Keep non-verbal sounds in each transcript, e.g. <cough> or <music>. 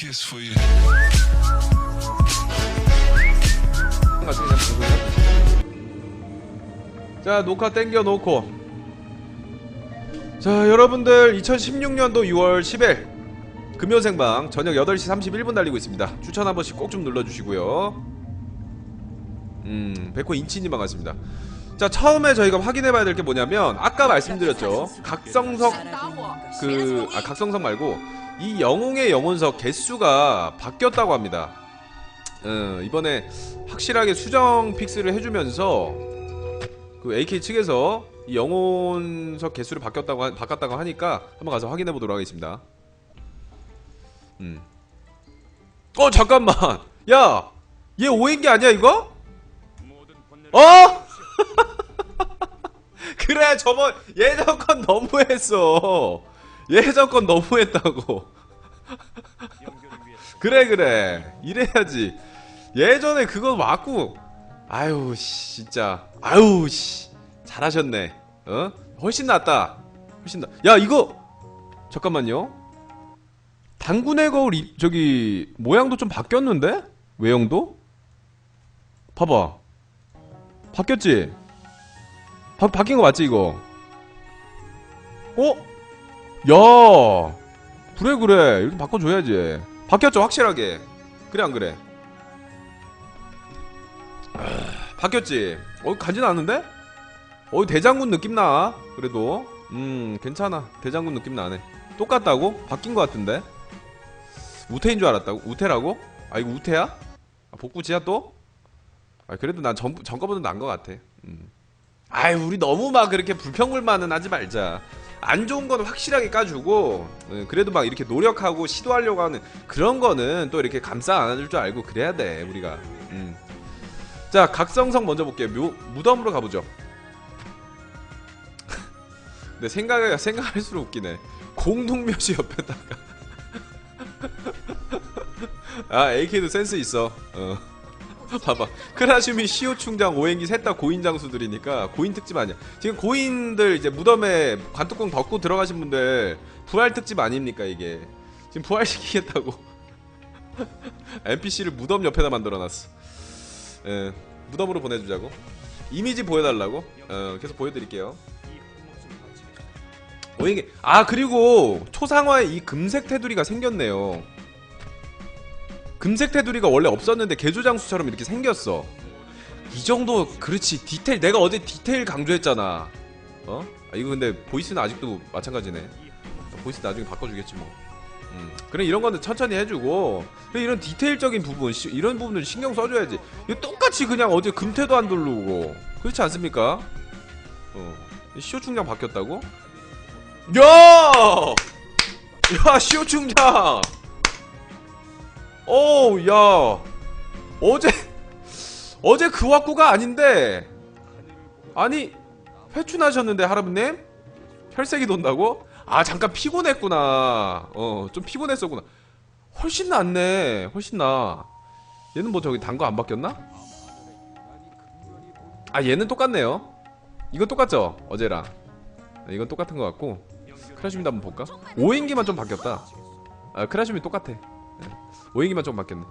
kiss for you. 자 녹화 땡겨 놓고. 자 여러분들 2016년도 6월 10일. 금요 생방 저녁 8시 31분 달리고 있습니다. 추천 한 번씩 꼭 좀 눌러주시고요. 음 백호 인치님 반갑습니다 자 처음에 저희가 확인해 봐야 될 게 뭐냐면 아까 말씀드렸죠 각성석 그 아 각성석 말고 이 영웅의 영혼석 개수가 바뀌었다고 합니다 어, 이번에 확실하게 수정 픽스를 해주면서 그 AK 측에서 이 영혼석 개수를 바뀌었다고 하, 바꿨다고 하니까 한번 가서 확인해 보도록 하겠습니다. 음. 어 잠깐만, 야, 얘 오행기 아니야 이거? 어? <laughs> 그래 저번 예전 건 너무했어. 예전 건 너무했다고. 그래 그래. 이래야지. 예전에 그거 맞고. 아유 씨, 진짜. 아유 씨. 잘하셨네. 어? 훨씬 낫다. 훨씬 나야 이거! 잠깐만요. 당군의 거울 이, 저기 모양도 좀 바뀌었는데? 외형도? 봐봐. 바뀌었지 바, 바뀐 거 맞지 이거 어? 야 그래 그래 이렇게 바꿔줘야지 바뀌었죠 확실하게 그래 안 그래 바뀌었지? 어 간지 나는데? 어 대장군 느낌 나 그래도 음 괜찮아 대장군 느낌 나네 똑같다고? 바뀐 것 같은데 우태인 줄 알았다고? 우태라고? 아 이거 우태야? 아, 복구지야 또? 아 그래도 난 전, 전거보다 나은 것 같아 음. 아이 우리 너무 막 그렇게 불평불만은 하지 말자. 안 좋은 거는 확실하게 까주고 어, 그래도 막 이렇게 노력하고 시도하려고 하는 그런 거는 또 이렇게 감싸 안아줄 줄 알고 그래야 돼 우리가. 음. 자 각성성 먼저 볼게요. 묘, 무덤으로 가보죠. <laughs> 근데 생각, 생각할수록 웃기네. 공동묘지 옆에다가. <laughs> 아 AK도 센스 있어. 어. <laughs> 봐봐. 크라슈미 시오 충장 오행기 셋 다 고인 장수들이니까 고인 특집 아니야. 지금 고인들 이제 무덤에 관뚜껑 덮고 들어가신 분들 부활 특집 아닙니까 이게? 지금 부활시키겠다고. NPC를 <laughs> 무덤 옆에다 만들어놨어. 예, 무덤으로 보내주자고. 이미지 보여달라고? 어, 계속 보여드릴게요. 오행기. 아 그리고 초상화에 이 금색 테두리가 생겼네요 금색 테두리가 원래 없었는데 개조장수처럼 이렇게 생겼어 이 정도 그렇지 디테일 내가 어제 디테일 강조했잖아 어? 아, 이거 근데 보이스는 아직도 마찬가지네 보이스 나중에 바꿔주겠지 뭐 음. 그래 이런 거는 천천히 해주고 그래 이런 디테일적인 부분 시, 이런 부분을 신경 써줘야지 이거 똑같이 그냥 어제 금태도 안 누르고 그렇지 않습니까? 어. 시오 충장 바뀌었다고? 야! 야 시오 충장! 오, 야. 어제 어제 그 왁구가 아닌데. 아니 회춘하셨는데 할아버님? 혈색이 돈다고? 아 잠깐 피곤했구나. 어 좀 피곤했었구나. 훨씬 낫네. 훨씬 나. 얘는 뭐 저기 단 거 안 바뀌었나? 아 얘는 똑같네요. 이건 똑같죠? 어제랑. 네, 이건 똑같은 것 같고. 크라슈미도 한번 볼까? 오행기만 좀 바뀌었다. 아 크라슈미 똑같아 네. 오행기만 좀 바뀌었네.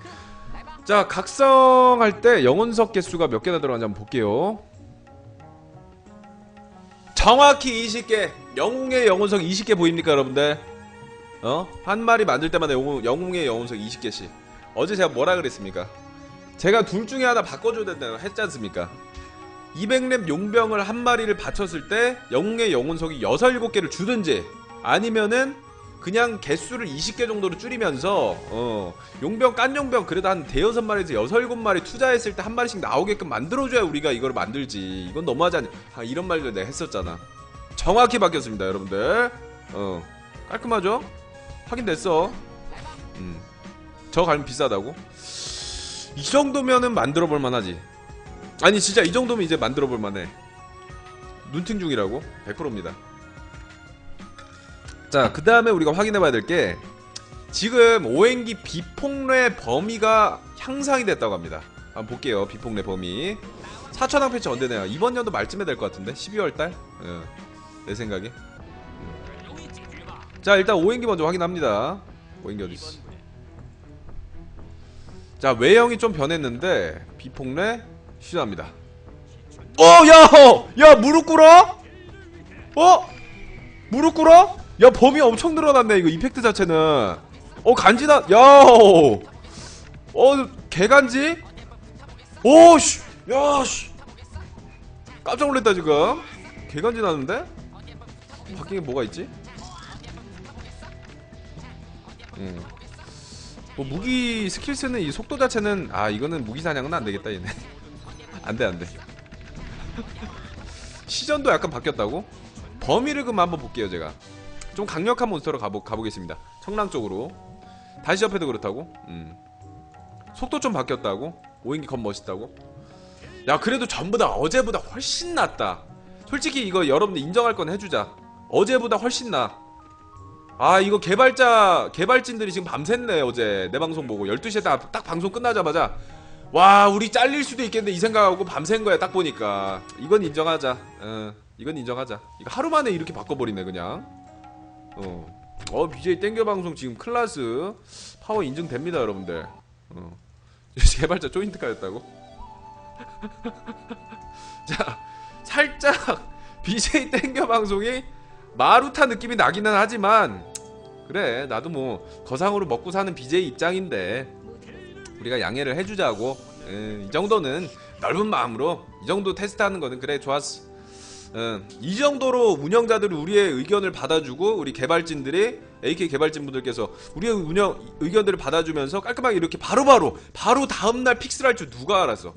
자 각성할 때 영혼석 개수가 몇 개나 들어가는지 한번 볼게요. 정확히 20개 영웅의 영혼석 20개 보입니까 여러분들? 어? 한 마리 만들 때마다 영웅, 영웅의 영혼석 20개씩. 어제 제가 뭐라 그랬습니까? 제가 둘 중에 하나 바꿔줘야 된다고 했지 않습니까? 200렙 용병을 한 마리를 바쳤을 때 영웅의 영혼석이 6, 7개를 주든지 아니면은 그냥 개수를 20개 정도로 줄이면서 어 용병 깐 용병 그래도 한 대여섯 마리에서 여섯 일곱 마리 투자했을 때 한 마리씩 나오게끔 만들어줘야 우리가 이걸 만들지. 이건 너무하지 않냐. 아, 이런 말들 내가 했었잖아. 정확히 바뀌었습니다 여러분들. 어 깔끔하죠? 확인됐어? 음 저 가면 비싸다고? 이 정도면은 만들어 볼 만하지. 아니 진짜 이 정도면 이제 만들어 볼 만해. 눈팅 중이라고? 100%입니다 자, 그 다음에 우리가 확인해 봐야 될 게 지금 오행기 비폭례 범위가 향상이 됐다고 합니다. 한번 볼게요. 비폭례 범위. 4천왕 패치 언제네요? 이번 연도 말쯤에 될 것 같은데? 12월 달? 어, 내 생각에. 자, 일단 오행기 먼저 확인합니다. 오행기 어디 있어? 자 외형이 좀 변했는데 비폭래 시도합니다 어야야 무릎 꿇어 어 무릎 꿇어 야 범위 엄청 늘어났네 이거 임팩트 자체는. 어 간지나 야어 개간지? 오씨. 야씨. 깜짝 놀랐다 지금. 개간지 나는데? 바뀐 게 뭐가 있지? 음. 뭐 무기 스킬 쓰는 이 속도 자체는 아 이거는 무기 사냥은 안 되겠다 얘네. <laughs> 안돼 안돼. <laughs> 시전도 약간 바뀌었다고? 범위를 그럼 한번 볼게요 제가 좀 강력한 몬스터로 가보, 가보겠습니다. 청랑 쪽으로. 다시 접해도 그렇다고? 음. 속도 좀 바뀌었다고? 오인기 겁 멋있다고? 야 그래도 전보다 어제보다 훨씬 낫다. 솔직히 이거 여러분들 인정할 건 해주자. 어제보다 훨씬 나. 아 이거 개발자 개발진들이 지금 밤샜네 어제. 내 방송 보고. 12시에 딱, 딱 방송 끝나자마자. 와 우리 잘릴 수도 있겠네 이 생각하고 밤샌 거야 딱 보니까. 이건 인정하자. 어 이건 인정하자. 이거 하루 만에 이렇게 바꿔버리네 그냥 어, 어 BJ 땡겨 방송 지금 클라스 파워 인증됩니다 여러분들. 어. <laughs> 개발자 조인트가였다고? <laughs> 자 살짝 <laughs> BJ 땡겨 방송이 마루타 느낌이 나기는 하지만 그래 나도 뭐 거상으로 먹고 사는 BJ 입장인데 우리가 양해를 해주자고. 예, 이 정도는 넓은 마음으로 이 정도 테스트하는 거는 그래 좋았어 예, 이 정도로 운영자들이 우리의 의견을 받아주고 우리 개발진들이 AK 개발진 분들께서 우리의 운영 의견들을 받아주면서 깔끔하게 이렇게 바로 바로 바로 다음날 픽스를 할 줄 누가 알았어?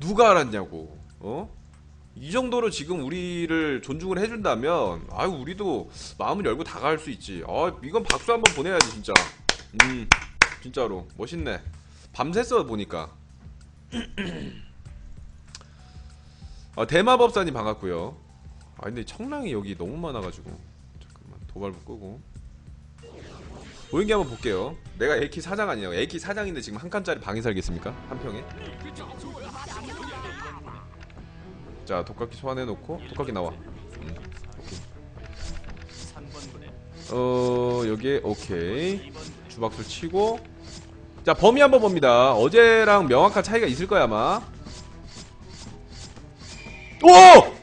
누가 알았냐고 어? 이 정도로 지금 우리를 존중을 해준다면 아유 우리도 마음을 열고 다가갈 수 있지. 아 이건 박수 한번 보내야지 진짜. 음 진짜로. 멋있네. 밤샜어 보니까 <clears throat> 아 대마법사님 반갑고요. 아 근데 청랑이 여기 너무 많아가지고. 잠깐만 도발부 끄고. 오인기 한번 볼게요. 내가 AK 사장 아니냐고. AK 사장인데 지금 한 칸짜리 방에 살겠습니까? 한 평에? 자 독각기 소환해놓고 독각기 나와. 음. 어 여기에 오케이. 주박술 치고. 자 범위 한번 봅니다. 어제랑 명확한 차이가 있을 거야 아마 오!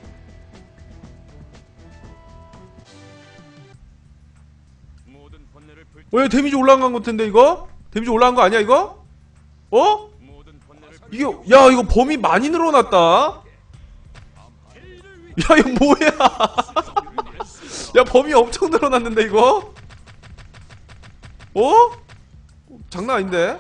왜 데미지 올라간 것 같은데 이거? 데미지 올라간 거 아니야 이거? 어? 이게 야 이거 범위 많이 늘어났다 야 이거 뭐야 <laughs> 야 범위 엄청 늘어났는데 이거 어? 장난 아닌데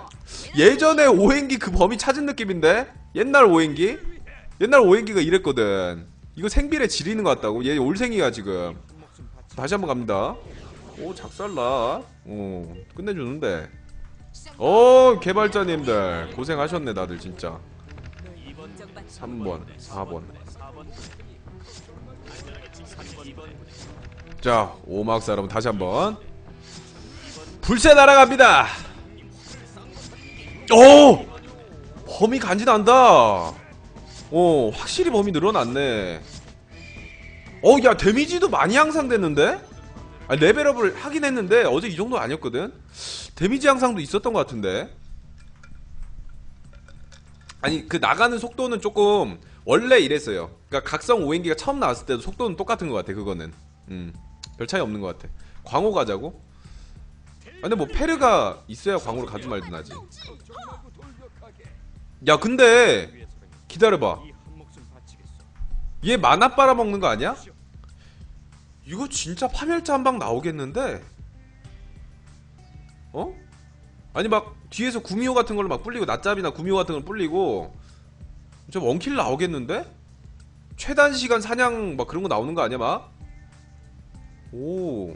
예전에 오행기 그 범위 찾은 느낌인데 옛날 오행기 옛날 오행기가 이랬거든. 이거 생비례 지리는 것 같다고? 얘 올생이야 지금. 다시 한번 갑니다. 오 작살나. 오 끝내주는데. 어 개발자님들. 고생하셨네 다들 진짜. 3번 4번. 자 오막사 여러분 다시 한번. 불새 날아갑니다. 오! 범위 간지난다 오 확실히 범위 늘어났네. 어 야 데미지도 많이 향상됐는데? 아, 레벨업을 하긴 했는데 어제 이 정도 아니었거든? 데미지 향상도 있었던 것 같은데? 아니 그 나가는 속도는 조금 원래 이랬어요. 그러니까 각성 오행기가 처음 나왔을 때도 속도는 똑같은 것 같아 그거는. 음별 차이 없는 것 같아. 광호 가자고? 아, 근데 뭐 페르가 있어야 광호를 가지 말든 하지. 야 근데 기다려봐. 얘 만화 빨아먹는 거 아니야? 이거 진짜 파멸자 한 방 나오겠는데? 어? 아니 막 뒤에서 구미호 같은 걸로 막 불리고 낮잡이나 구미호 같은 걸 불리고 저 원킬 나오겠는데? 최단 시간 사냥 막 그런 거 나오는 거 아니야 막? 오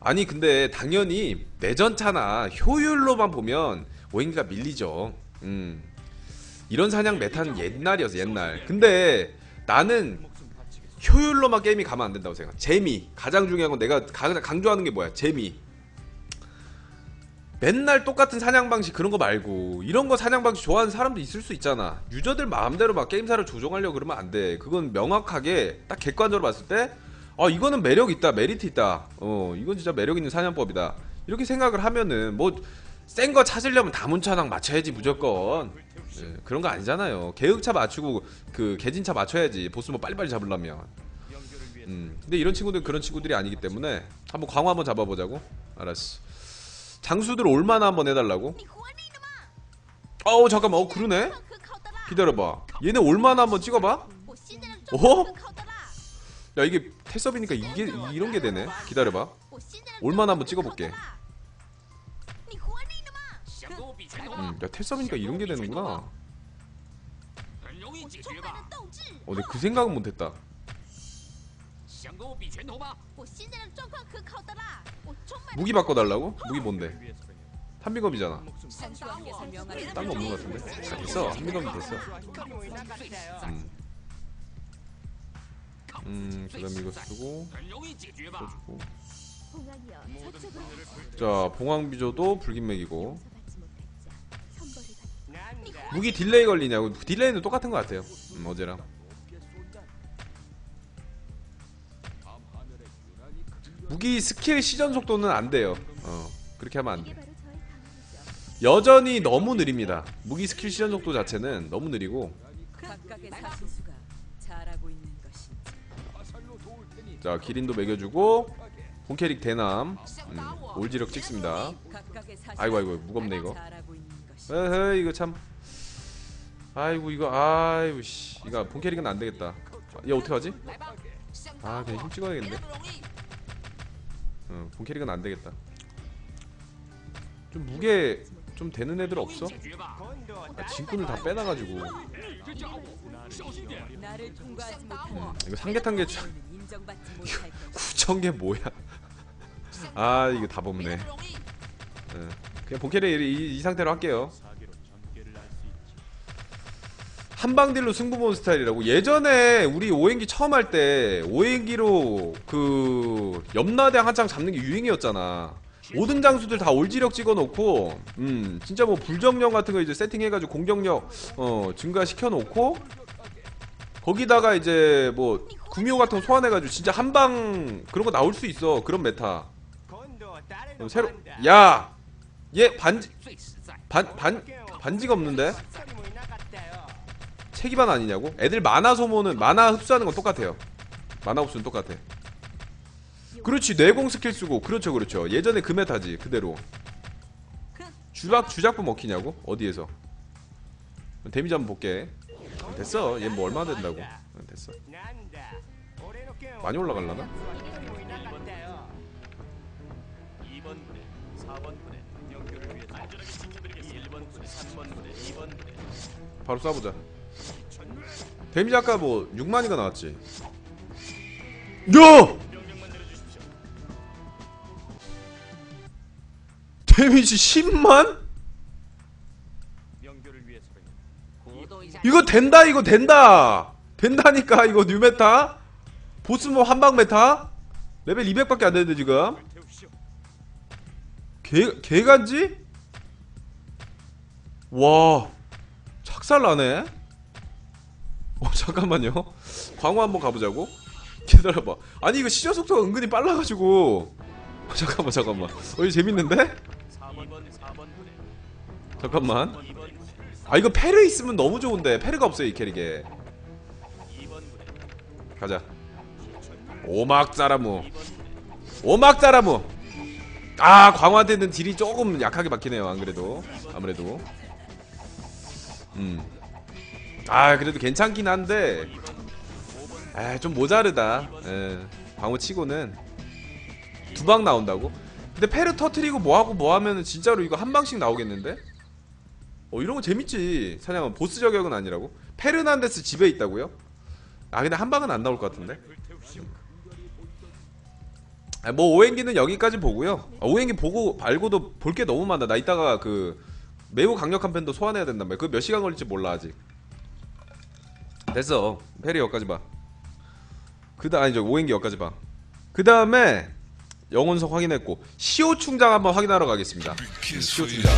아니 근데 당연히 내전차나 효율로만 보면 오행기가 밀리죠 음 이런 사냥 메타는 옛날이었어 옛날 근데 나는. 효율로만 게임이 가면 안 된다고 생각. 재미 가장 중요한 건 내가 가- 강조하는 게 뭐야? 재미. 맨날 똑같은 사냥 방식 그런 거 말고 이런 거 사냥 방식 좋아하는 사람도 있을 수 있잖아. 유저들 마음대로 막 게임사를 조종하려고 그러면 안 돼. 그건 명확하게 딱 객관적으로 봤을 때, 아 이거는 매력 있다, 메리트 있다. 어 이건 진짜 매력 있는 사냥법이다. 이렇게 생각을 하면은 뭐 센 거 찾으려면 다문차랑 맞춰야지 무조건. 예, 그런 거 아니잖아요. 계획차 맞추고 그 개진차 맞춰야지 보스 뭐 빨리빨리 잡으려면. 음, 근데 이런 친구들은 그런 친구들이 아니기 때문에 한번 광호 한번 잡아보자고. 알았어. 장수들 얼마나 한번 해달라고? 어우 잠깐만. 어 그러네? 기다려봐. 얘네 얼마나 한번 찍어봐. 어? 야 이게 테서비니까 이게 이런 게 되네. 기다려봐. 얼마나 한번 찍어볼게. 응. 야, 텔섬이니까 이런 게 되는구나. 어, 근데 그 생각은 못했다. 무기 바꿔달라고? 무기 뭔데? 한비검이잖아. 딴거 없는 것 같은데? 아, 있어. 한비검이 됐어. 음. 음, 그 다음에 이거 쓰고. 써주고. 자, 봉황비조도 불긴맥이고. 무기 딜레이 걸리냐고. 딜레이는 똑같은 것 같아요. 음, 어제랑. 무기 스킬 시전 속도는 안 돼요. 어 그렇게 하면 안돼. 여전히 너무 느립니다. 무기 스킬 시전 속도 자체는 너무 느리고. 자 기린도 매겨주고 본캐릭 대남. 음, 올지력 찍습니다. 아이고 아이고 무겁네 이거 아, 에헤 이거 참. 아이고 이거 아이고 씨. 이거 본 캐릭은 안 되겠다. 얘 어떡하지? 아 그냥 힘 찍어야겠네 응본 캐릭은 안 되겠다. 좀 무게 좀 되는 애들 없어? 아, 진꾼을 다 빼놔가지고. 이거 삼계탕 개추 <laughs> 구천 개 뭐야? <laughs> 아 이거 다 없네. 응. 그냥 본캐릭 이, 이 상태로 할게요. 한방딜로 승부 보는 스타일이라고? 예전에 우리 오행기 처음 할 때 오행기로 그 염라대왕 한창 잡는 게 유행이었잖아. 5등 장수들 다 올지력 찍어놓고 음 진짜 뭐 불정령 같은 거 이제 세팅해가지고 공격력 어 증가시켜 놓고 거기다가 이제 뭐 구미호 같은 거 소환해가지고 진짜 한방 그런 거 나올 수 있어 그런 메타. 어, 새로 야 얘 반지 반, 반, 반지가 없는데? 책이반 아니냐고? 애들 만화 소모는 만화 흡수하는 건 똑같아요 만화 흡수는 똑같아 그렇지 뇌공 스킬 쓰고 그렇죠 그렇죠 예전에 금메타지 그대로 주락 주작부 먹히냐고? 어디에서? 데미지 한번 볼게 어, 됐어 얘 뭐 얼마 된다고 어, 됐어 많이 올라갈라나? 2번 4번 바로 싸보자 데미지 아까 뭐 6만이가 나왔지 야! 데미지 10만? 이거 된다 이거 된다 된다니까 이거 뉴메타 보스몹 뭐 한방 메타 레벨 200밖에 안되는데 지금 개, 개간지? 와 착살나네. 어 잠깐만요. 광호 한번 가보자고? 기다려봐. 아니 이거 시저 속도가 은근히 빨라가지고. 어, 잠깐만 잠깐만. 어 이거 재밌는데? 4번, 4번 부대, 잠깐만. 2번 부대, 아 이거 페르 있으면 너무 좋은데. 페르가 없어요 이 캐릭에. 2번 부대, 가자. 오막자라무. 2번 부대, 오막자라무. 아 광화대는 딜이 조금 약하게 박히네요 안 그래도. 아무래도 음 아 그래도 괜찮긴 한데 아 좀 모자르다. 예 광호 치고는. 두 방 나온다고? 근데 페르 터트리고 뭐하고 뭐하면은 진짜로 이거 한 방씩 나오겠는데? 어 이런 거 재밌지. 사냥은 보스 저격은 아니라고? 페르난데스 집에 있다고요? 아 근데 한 방은 안 나올 것 같은데. 아, 뭐 오행기는 여기까지 보고요. 아, 오행기 보고 말고도 볼 게 너무 많아. 나 이따가 그 매우 강력한 펜도 소환해야 된단 말이야. 그몇 시간 걸릴지 몰라 아직. 됐어. 페리 여기까지 봐. 그다 아니죠 오행기 여기까지 봐. 그 다음에 영혼석 확인했고 시오 충장 한번 확인하러 가겠습니다. 음, 시오 충장.